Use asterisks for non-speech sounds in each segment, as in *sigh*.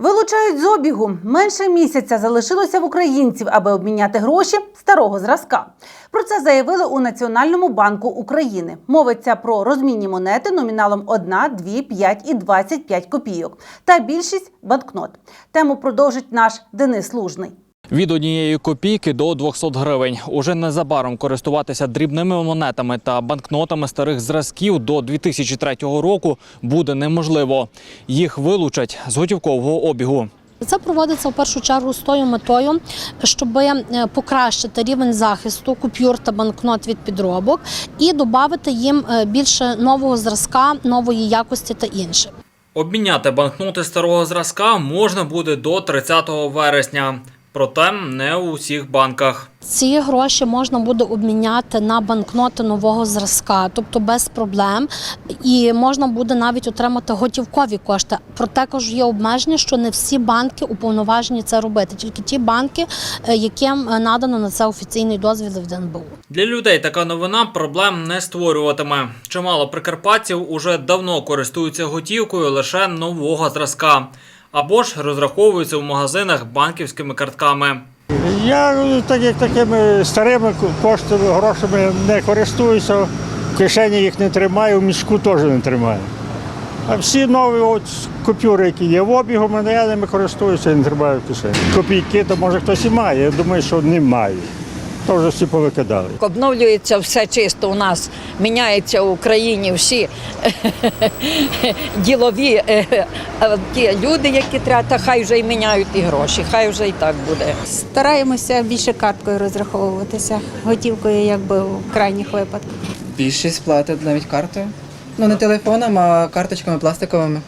Вилучають з обігу. Менше місяця залишилося в українців, аби обміняти гроші старого зразка. Про це заявили у Національному банку України. Мовиться про розмінні монети номіналом 1, 2, 5 і 25 копійок. Та більшість банкнот. Тему продовжить наш Денис Лужний. Від однієї копійки до 200 гривень. Уже незабаром користуватися дрібними монетами та банкнотами старих зразків до 2003 року буде неможливо. Їх вилучать з готівкового обігу. Це проводиться в першу чергу з тою метою, щоб покращити рівень захисту купюр та банкнот від підробок і додати їм е, більше нового зразка, нової якості та інше. Обміняти банкноти старого зразка можна буде до 30 вересня. Проте не у всіх банках. Ці гроші можна буде обміняти на банкноти нового зразка, тобто без проблем, і можна буде навіть отримати готівкові кошти. Проте також є обмеження, що не всі банки уповноважені це робити, тільки ті банки, е, яким е, надано на це офіційний дозвіл від НБУ. Для людей така новина проблем не створюватиме. Чимало прикарпатців уже давно користуються готівкою лише нового зразка або ж розраховуються в магазинах банківськими картками. Я ну, так як такими старими коштами, грошами не користуюся, в кишені їх не тримаю, в мішку теж не тримаю. А всі нові от купюри, які є в обігу, мене я ними користуюся не тримаю в кишені. Копійки, то може хтось і має. Я думаю, що немає. То вже всі повикидали. Обновлюється все чисто у нас, міняється в Україні всі *laughs* ділові е, е, ті люди, які треба, та хай вже й міняють і гроші, хай вже і так буде. Стараємося більше карткою розраховуватися, готівкою, якби в крайніх випадках. Більшість платить навіть картою. Ну не телефоном, а карточками пластиковими.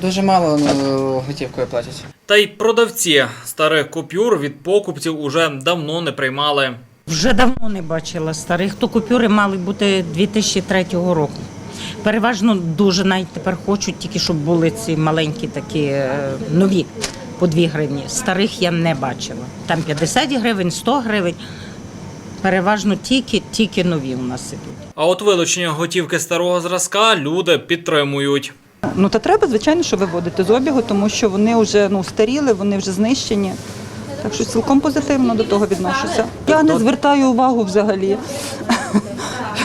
Дуже мало ну, готівкою платять. Та й продавці старих купюр від покупців уже давно не приймали. Вже давно не бачила старих, то купюри мали бути 2003 року. Переважно дуже навіть тепер хочуть, тільки щоб були ці маленькі такі е, нові по 2 гривні. Старих я не бачила. Там 50 гривень, 100 гривень. Переважно тільки, тільки нові у нас ідуть. А от вилучення готівки старого зразка люди підтримують. Ну та треба, звичайно, що виводити з обігу, тому що вони вже ну старіли, вони вже знищені. Так що цілком позитивно до того відношуся. Я не звертаю увагу взагалі. *laughs*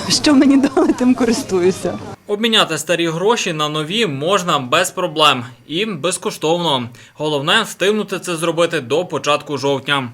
Що мені дали, тим користуюся. Обміняти старі гроші на нові можна без проблем і безкоштовно. Головне встигнути це зробити до початку жовтня.